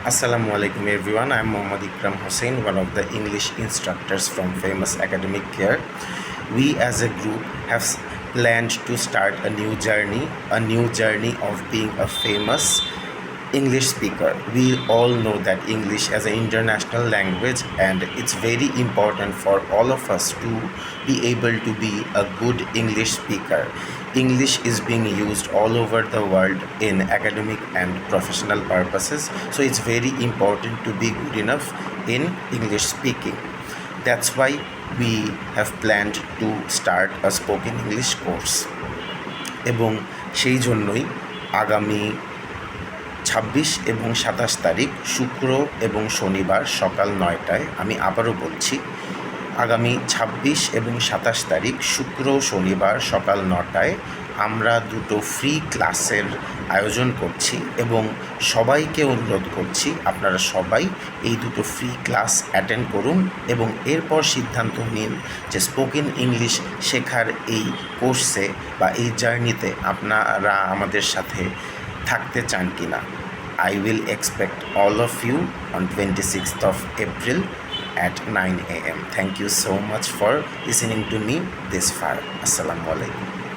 Assalamu alaikum everyone. I'm Muhammad Ikram Hussain, one of the English instructors from famous academic care. We as a group have planned to start a new journey, a new journey of being a famous English speaker. We all know that English as an international language and it's very important for all of us to be able to be a good English speaker. English is being used all over the world in academic and professional purposes, so it's very important to be good enough in English speaking. That's why we have planned to start a spoken English course. এবং সেই জন্যই আগামী ছাব্বিশ এবং সাতাশ তারিখ, শুক্র এবং শনিবার সকাল নয়টায় আমি আবারও বলছি, আগামী ছাব্বিশ এবং সাতাশ তারিখ, শুক্র শনিবার সকাল নটায় আমরা দুটো ফ্রি ক্লাসের আয়োজন করছি এবং সবাইকে অনুরোধ করছি, আপনারা সবাই এই দুটো ফ্রি ক্লাস অ্যাটেন্ড করুন এবং এরপর সিদ্ধান্ত নিন যে স্পোকেন ইংলিশ শেখার এই কোর্সে বা এই জার্নিতে আপনারা আমাদের সাথে থাকতে চান কি না I will expect all of you on twenty six of April at nine A M thank you so much for listening to me this far আসসালামু আলাইকুম